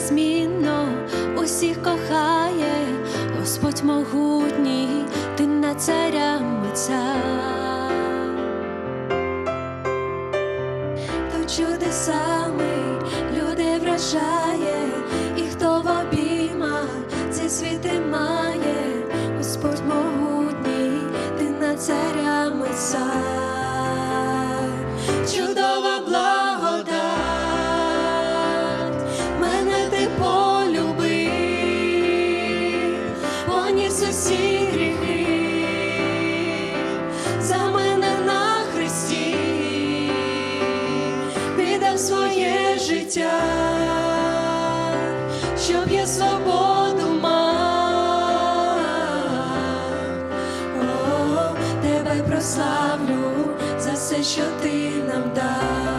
незмінно усіх кохає, Господь могутній, ти на царями цар. То чудесами люди вражає, поніс усі гріхи, за мене на хресті, віддав своє життя, щоб я свободу мав. О, тебе прославлю за все, що ти нам дав.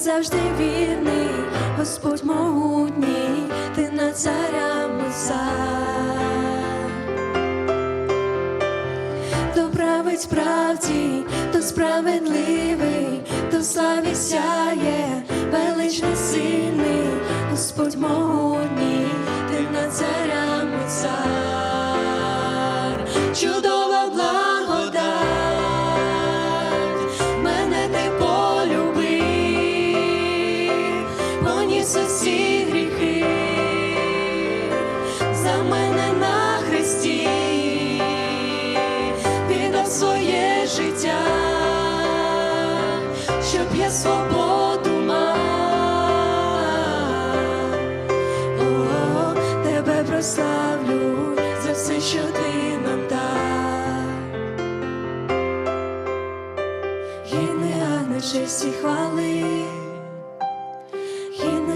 Завжди вірний, Господь могутній, ти над царями цар. То править справді, то справедливий, то славі сяє, величний сильний, Господь могутній, ти над царями цар. Чудова поніс усі гріхи, за мене на хресті, віддав своє життя, щоб я свободу мав. О, тебе прославлю за все, що ти нам дав. Гідний ангел честі хвали,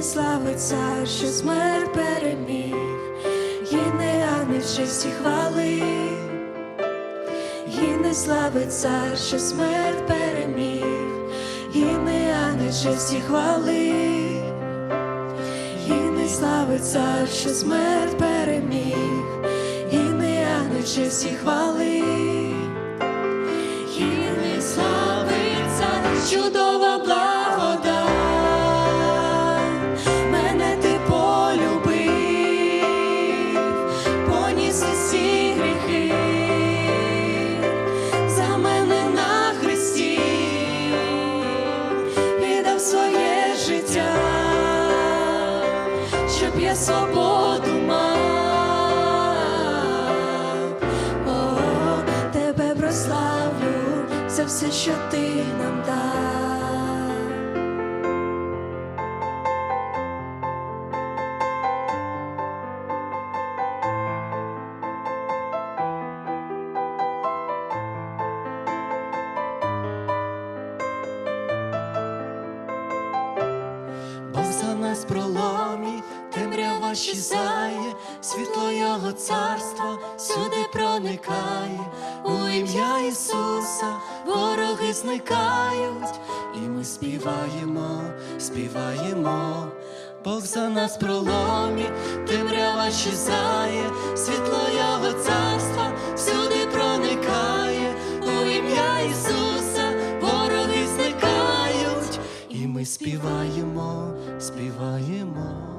слави цар, що смерть переміг, гідний ангел честі хвали, гідний слави цар, що смерть переміг, гідний ангел честі хвали. Гідний слави цар, що смерть переміг, гідний ангел честі хвали, гідний слави цар, чудова благодать, щоб я свободу мав. О, тебе прославлю за все, що ти нам дав. Нас темрява щезає, світло Його царства сюди проникає, у ім'я Ісуса вороги зникають, і ми співаємо, співаємо. Бог за нас проломі, темрява щезає, світло Його царства всюди проникає, у ім'я Ісуса вороги зникають, і ми співаємо, співаємо.